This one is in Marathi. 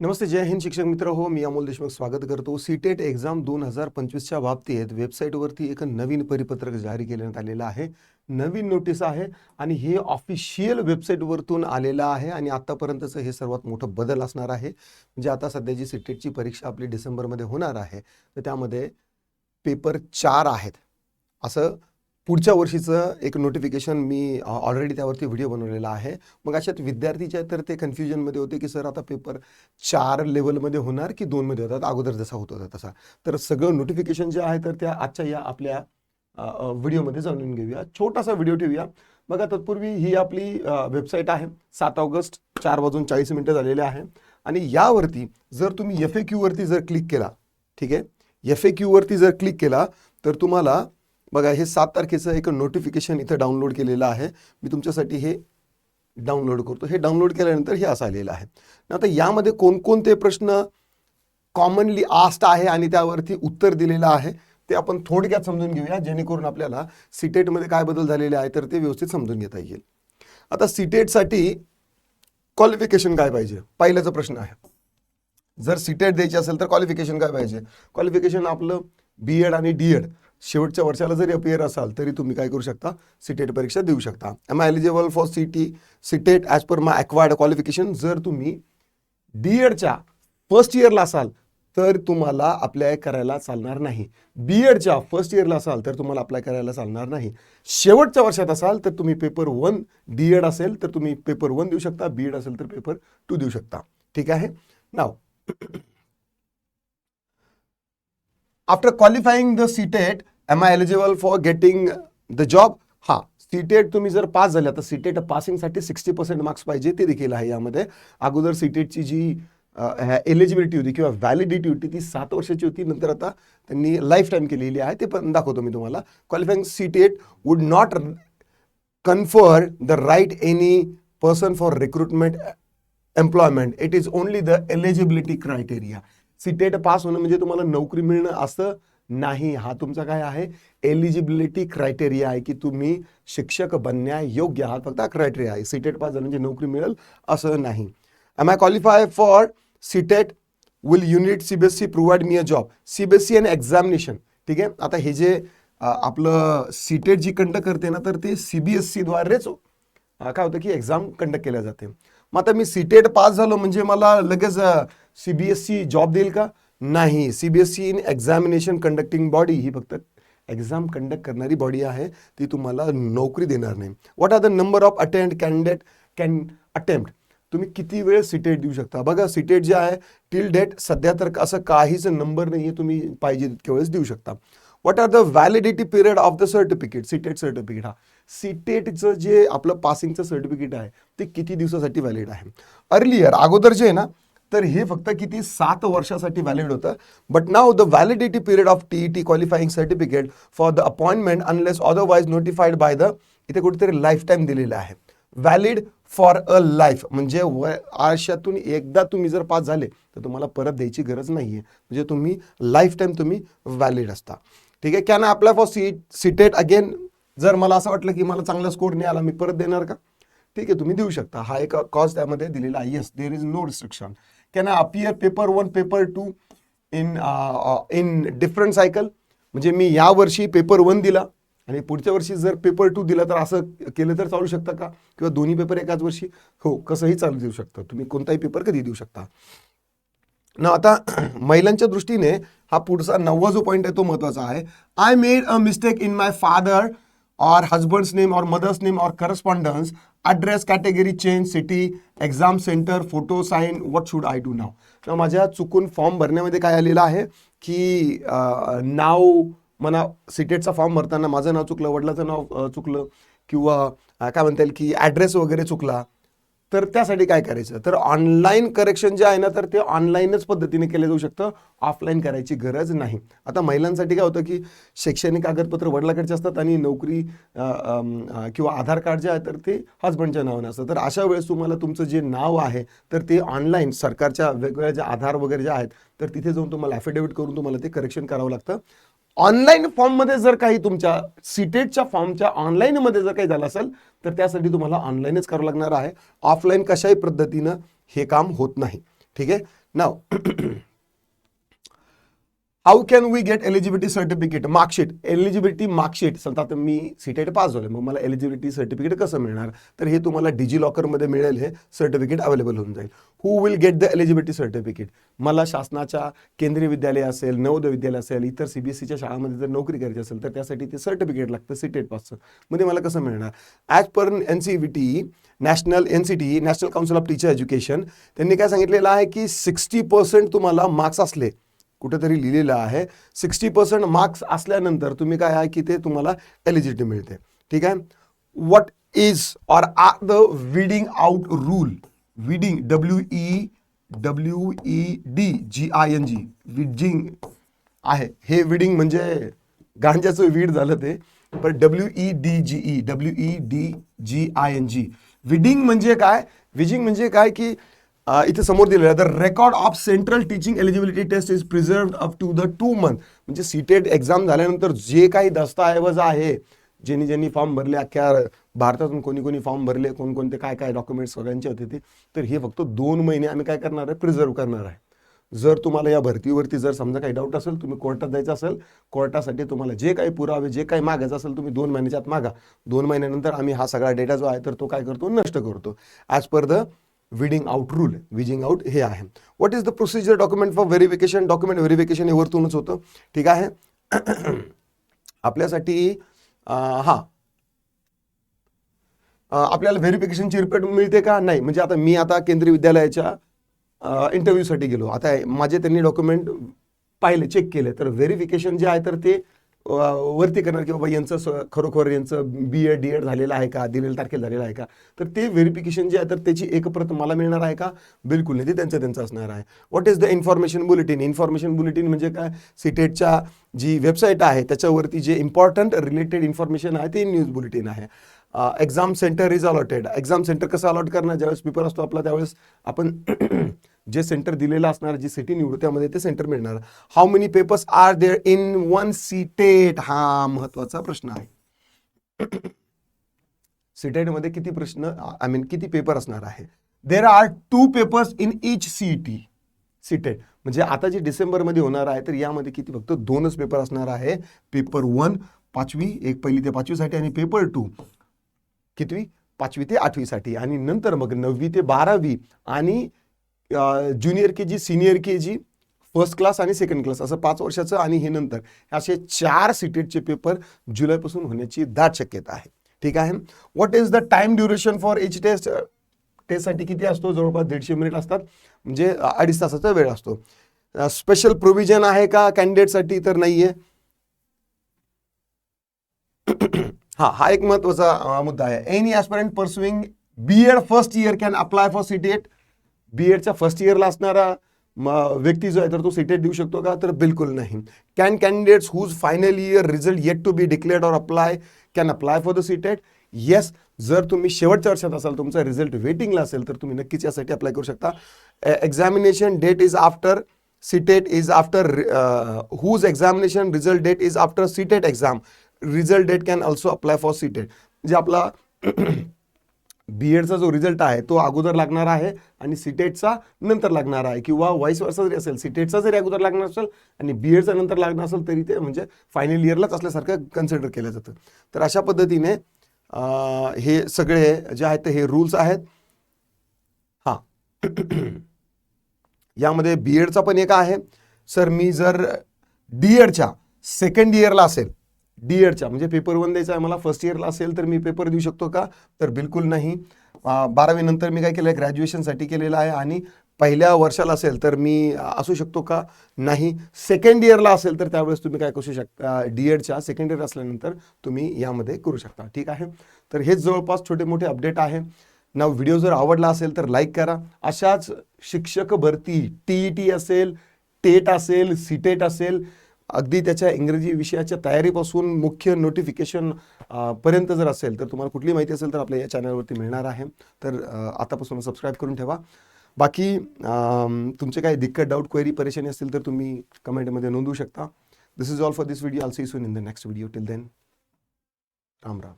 नमस्ते जय हिंद शिक्षक मित्र. हो मी अमोल देशमुख स्वागत करतो. सीटेट एक्झाम दोन हजार पंचवीसच्या बाबतीत वेबसाईटवरती एक नवीन परिपत्रक जारी करण्यात आलेलं आहे. नवीन नोटीस आहे आणि हे ऑफिशियल वेबसाईटवरतून आलेलं आहे आणि आत्तापर्यंतचं हे सर्वात मोठं बदल असणार आहे. म्हणजे आता सध्याची सीटेटची परीक्षा आपली डिसेंबरमध्ये होणार आहे. तर त्यामध्ये पेपर चार आहेत. असं पुढच्या वर्षीचं एक नोटिफिकेशन मी ऑलरेडी त्यावरती व्हिडिओ बनवलेला आहे. मग अशात विद्यार्थीचे तर ते कन्फ्युजनमध्ये होते की सर आता पेपर चार लेवलमध्ये होणार की दोनमध्ये होतात? अगोदर जसा होत होता तसा. तर सगळं नोटिफिकेशन जे आहे तर त्या आजच्या या आपल्या व्हिडिओमध्ये जाणून घेऊया. छोटासा व्हिडिओ ठेवूया. बघा तत्पूर्वी ही आपली वेबसाईट आहे. सात ऑगस्ट चार वाजून चाळीस मिनटं झालेले आहे. आणि यावरती जर तुम्ही एफ ए क्यूवरती जर क्लिक केला ठीक आहे? एफ ए क्यूवरती जर क्लिक केला तर तुम्हाला बघा हे सात तारखेचं एक नोटिफिकेशन इथं डाउनलोड केलेलं आहे. मी तुमच्यासाठी हे डाउनलोड करतो. हे डाउनलोड केल्यानंतर हे असं आलेलं आहे. आता यामध्ये कोणकोणते प्रश्न कॉमनली आस्ट आहे आणि त्यावरती उत्तर दिलेलं आहे ते आपण थोडक्यात समजून घेऊया. जेणेकरून आपल्याला सीटेटमध्ये काय बदल झालेले आहे तर ते व्यवस्थित समजून घेता येईल. आता सीटेटसाठी क्वालिफिकेशन काय पाहिजे? पहिल्याचा प्रश्न आहे. जर सीटेट द्यायची असेल तर क्वालिफिकेशन काय पाहिजे? क्वालिफिकेशन आपलं बी एड आणि डी एड शेवटच्या वर्षाला जरी अपियर असाल तरी तुम्ही काय करू शकता? सीटेट परीक्षा देऊ शकता. Am I eligible for C T CTET as per my acquired qualification जर तुम्ही डी एडच्या फर्स्ट इयरला असाल तर तुम्हाला अप्लाय करायला चालणार नाही. बी एडच्या फर्स्ट इयरला असाल तर तुम्हाला अप्लाय करायला चालणार नाही. शेवटच्या वर्षात असाल तर तुम्ही पेपर वन डी एड असेल तर तुम्ही पेपर वन देऊ शकता. बी एड असेल तर पेपर टू देऊ शकता. ठीक आहे? Now after qualifying the CTET am I eligible for getting the job हा सीटेट तुम्ही जर पास झाल्या तर सीटेट पासिंगसाठी सिक्स्टी पर्सेंट मार्क्स पाहिजे ते देखील आहे यामध्ये. अगोदर सीटेटची जी एलिजिबिलिटी होती किंवा व्हॅलिडिटी होती ती सात वर्षाची होती. नंतर आता त्यांनी लाईफ टाईम केलेली आहे ते पण दाखवतो मी तुम्हाला. Qualifying CTET would not confer the right any person for recruitment employment it is only the eligibility criteria CTET pass होणं म्हणजे तुम्हाला नोकरी मिळणं असं नाही. हा तुमचा काय आहे? एलिजिबिलिटी क्रायटेरिया आहे की तुम्ही शिक्षक बनण्या योग्य. आहात फक्त क्रायटेरिया आहे. सीटेट पास झालं म्हणजे नोकरी मिळेल असं नाही. Am I qualify for CTET? Will unit CBSE provide me a job CBSE and examination ठीक आहे? आता हे जे आपलं सीटेट जी कंडक्ट करते ना तर ते सी बी एस काय होतं की एक्झाम कंडक्ट केल्या जाते. मग आता मी सीटेट पास झालो म्हणजे मला लगेच C B S C job देईल का? नाही. C B in examination conducting body ही फक्त एक्झाम कंडक्ट करणारी बॉडी आहे. ती तुम्हाला नोकरी देणार नाही. What are the number of attend candidate can attempt तुम्ही किती वेळ सीटेट देऊ शकता? बघा सीटेट जे आहे टिल डेट सध्या तर असं काहीच नंबर नाही आहे तुम्ही पाहिजे तितक्या वेळेस देऊ शकता. What are the validity period of the certificate CTET certificate हा. सीटेटचं जे आपलं पासिंगचं सर्टिफिकेट आहे, ते किती दिवसासाठी व्हॅलिड आहे? अर्लियर अगोदर जे आहे ना तर हे फक्त किती सात वर्षासाठी व्हॅलिड होतं. But now the validity period of T T qualifying certificate for the appointment unless otherwise notified by the इथे कुठेतरी लाईफ टाईम दिलेलं आहे. व्हॅलिड फॉर अ लाईफ म्हणजे व आयुष्यातून एकदा तुम्ही जर पास झाले तर तुम्हाला परत द्यायची गरज नाही आहे म्हणजे तुम्ही लाईफ टाईम तुम्ही व्हॅलिड असता. ठीक आहे? Can apply for C CTET again जर मला असं वाटलं की मला चांगला स्कोर नाही आला मी परत देणार का? ठीक आहे तुम्ही देऊ शकता. हा एक कॉज त्यामध्ये दिलेला आहे. Yes there is no restriction can I appear paper one paper two in in different cycle म्हणजे मी या वर्षी पेपर वन दिला आणि पुढच्या वर्षी जर पेपर टू दिला तर असं केलं तर चालू शकतं का? किंवा दोन्ही पेपर एकाच वर्षी? हो कसंही चालू देऊ शकतं. तुम्ही कोणताही पेपर कधी देऊ शकता. ना आता महिलांच्या दृष्टीने हा पुढचा नववा जो पॉईंट आहे तो महत्त्वाचा आहे. I made a mistake in my father or husband's name or mother's name or correspondence address category change city exam centre photo sign what should I do now तर माझ्या चुकून फॉर्म भरण्यामध्ये काय आलेलं आहे की नाव मला सिटेटचा फॉर्म भरताना माझं नाव चुकलं वडिलाचं नाव चुकलं किंवा काय म्हणता येईल की ॲड्रेस वगैरे चुकला. तर त्यासाठी काय करायचं? तर ऑनलाईन करेक्शन जे आहे ना तर ते ऑनलाईनच पद्धतीने केलं जाऊ शकतं. ऑफलाईन करायची गरज नाही. आता महिलांसाठी काय होतं की शैक्षणिक कागदपत्र वडिलाकडचे असतात आणि नोकरी किंवा आधार कार्ड जे आहे तर ते हजबंडच्या नावाने असतं. तर अशा वेळेस तुम्हाला तुमचं जे नाव आहे तर ते ऑनलाईन सरकारच्या वेगवेगळ्या ज्या आधार वगैरे जे आहेत तर तिथे जाऊन तुम्हाला ॲफिडेविट करून तुम्हाला ते करेक्शन करावं लागतं. ऑनलाईन फॉर्ममध्ये जर काही तुमच्या सीटेटच्या फॉर्मच्या ऑनलाईनमध्ये जर काही झालं असेल तर त्यासाठी तुम्हाला ऑनलाईनच करावं लागणार आहे. ऑफलाईन कशाही पद्धतीनं हे काम होत नाही. ठीक आहे? Now how can we get eligibility certificate marksheet eligibility marksheet समजा आता मी सीटेट पास झालो मग मला एलिजिबिलिटी सर्टिफिकेट कसं मिळणार? तर हे तुम्हाला डिजी लॉकरमध्ये मिळेल. हे सर्टिफिकेट अवेलेबल होऊन जाईल. Who will get the eligibility certificate मला शासनाच्या केंद्रीय विद्यालय असेल नवोदय विद्यालय असेल इतर सी बी ए सीच्या शाळामध्ये जर नोकरी करायची असेल तर त्यासाठी ते सर्टिफिकेट लागतं सीटेट पासचं. मध्ये मला कसं मिळणार? As per N C V T national N C T national council of teacher education त्यांनी काय सांगितलेलं आहे की सिक्स्टी पर्सेंट तुम्हाला मार्क्स असले. कुठेतरी लिहिलेलं आहे. सिक्स्टी पर्सेंट मार्क्स असल्यानंतर तुम्ही काय आहे की ते तुम्हाला एलिजिबिलिटी मिळते. ठीक आहे? What is or are the weeding out rule weeding W E W E D G I N G weeding आहे. हे विडिंग म्हणजे गांजाचं वीड झालं ते. पण W E D G E W E D G I N G weeding म्हणजे काय? विजिंग म्हणजे काय की इथे समोर दिलेलं आहे. The record of central teaching eligibility test is preserve up to the two month म्हणजे सीटेट एक्झाम झाल्यानंतर जे काही दस्तऐवज आहे ज्यांनी ज्यांनी फॉर्म भरले अख्ख्या भारतातून कोणी कोणी फॉर्म भरले कोणकोणते काय काय डॉक्युमेंट्स सगळ्यांचे होते ते तर हे फक्त दोन महिने आम्ही काय करणार आहे? प्रिझर्व करणार आहे. जर तुम्हाला या भरतीवरती जर समजा काही डाऊट असेल तुम्ही कोर्टात जायचं असेल कोर्टासाठी तुम्हाला जे काही पुरावे जे काही मागायचं असेल तुम्ही दोन महिन्याच्या आत मागा. दोन महिन्यानंतर आम्ही हा सगळा डेटा जो आहे तर तो काय करतो? नष्ट करतो. As per the weeding out rule weeding out हे आहे. What is the procedure document for verification document verification हे वरतूनच होतं. ठीक आहे? आपल्यासाठी हा. आपल्याला व्हेरिफिकेशनची रिपोर्ट मिळते का? नाही. म्हणजे आता मी आता केंद्रीय विद्यालयाच्या इंटरव्ह्यूसाठी गेलो. आता माझे त्यांनी डॉक्युमेंट पाहिले चेक केले. तर व्हेरिफिकेशन जे आहे तर ते वरती करणार की बाबा यांचं स- खरोखर यांचं बी एड डी एड झालेलं आहे का? दिलेल्या तारखेला झालेलं आहे का? तर ते व्हेरिफिकेशन जे आहे तर त्याची एक प्रत मला मिळणार आहे का? बिलकुल नाही. ते त्यांचं त्यांचं असणार आहे. What is the information bulletin information bulletin म्हणजे काय? सिटेटच्या जी वेबसाईट आहे त्याच्यावरती जे इम्पॉर्टंट रिलेटेड इन्फॉर्मेशन आहे ते न्यूज बुलेटिन आहे. Exam centre is allotted exam centre कसं अलॉट करणार? ज्यावेळेस पेपर असतो आपला त्यावेळेस आपण जे सेंटर दिलेलं असणार जी सिटी निवडू त्यामध्ये ते सेंटर मिळणार. How many papers are there in one CTET हा महत्त्वाचा प्रश्न आहे. सीटेटमध्ये किती प्रश्न आय मीन किती पेपर असणार आहे? There are two papers in each CT CTET म्हणजे आता जे डिसेंबरमध्ये होणार आहे तर यामध्ये किती फक्त दोनच पेपर असणार आहे. पेपर वन पाचवी एक पहिली ते पाचवीसाठी आणि पेपर टू कितवी? पाचवी ते आठवीसाठी. आणि नंतर मग नववी ते बारावी आणि junior K G senior K G first class आणि सेकंड क्लास असं पाच वर्षाचं आणि हे नंतर. असे चार सीटेटचे पेपर जुलैपासून होण्याची दाट शक्यता आहे. ठीक आहे? What is the time duration for each test टेस्टसाठी किती असतो? जवळपास दीडशे मिनिट असतात. म्हणजे अडीच तासाचा वेळ असतो. स्पेशल प्रोव्हिजन आहे का? कॅन्डिडेटसाठी तर नाही आहे हा हा एक महत्त्वाचा मुद्दा आहे. Any aspirant pursuing B Ed first year can apply for CTET B एडच्या फर्स्ट इयरला असणारा म, व्यक्ती जो आहे तर तो सीटेट देऊ शकतो का? तर बिलकुल नाही. Can candidates whose final year result yet to be declared or apply can apply for the CTET yes जर तुम्ही शेवटच्या वर्षात असाल तुमचा रिझल्ट वेटिंगला असेल तर तुम्ही नक्कीच यासाठी अप्लाय करू शकता. Examination date is after CTET is after whose examination result date is after CTET exam result date can also apply for CTET म्हणजे आपला बी एडचा जो रिझल्ट आहे तो अगोदर लागणार आहे आणि सीटेटचा नंतर लागणार आहे. किंवा वाईस वर्षा जरी असेल सीटेटचा जरी अगोदर लागणार असेल आणि बी एडचा नंतर लागणार असेल तरी ते म्हणजे फायनल इयरलाच असल्यासारखं कन्सिडर केलं जातं. तर अशा पद्धतीने हे सगळे जे आहेत ते हे रूल्स आहेत. हां. यामध्ये बी एडचा पण एक आहे. सर मी जर डी एडच्या सेकंड इयरला असेल डी एडच्या म्हणजे पेपर वन द्यायचा आहे मला फर्स्ट इयरला असेल तर मी पेपर देऊ शकतो का? तर बिलकुल नाही. बारावीनंतर मी काय केलं आहे ग्रॅज्युएशनसाठी केलेलं आहे आणि पहिल्या वर्षाला असेल तर मी असू शकतो का? नाही. सेकंड इयरला असेल तर त्यावेळेस तुम्ही काय करू शकता? डी एडच्या सेकंड इयर असल्यानंतर तुम्ही यामध्ये करू शकता. ठीक आहे? तर हेच जवळपास छोटे मोठे अपडेट आहे. ना व्हिडिओ जर आवडला असेल तर लाईक करा. अशाच शिक्षक भरती टी ई टी असेल टेट असेल सीटेट असेल अगदी त्याच्या इंग्रजी विषयाच्या तयारीपासून मुख्य नोटिफिकेशन पर्यंत जर असेल तर तुम्हाला कुठली माहिती असेल तर आपल्या या चॅनलवरती मिळणार आहे. तर आतापासून सबस्क्राईब करून ठेवा. बाकी तुमचे काही दिक्कत डाऊट क्वेरी परेशानी असतील तर तुम्ही कमेंटमध्ये नोंदवू शकता. This is all for this video I'll see soon in the next video till then Ram Ram.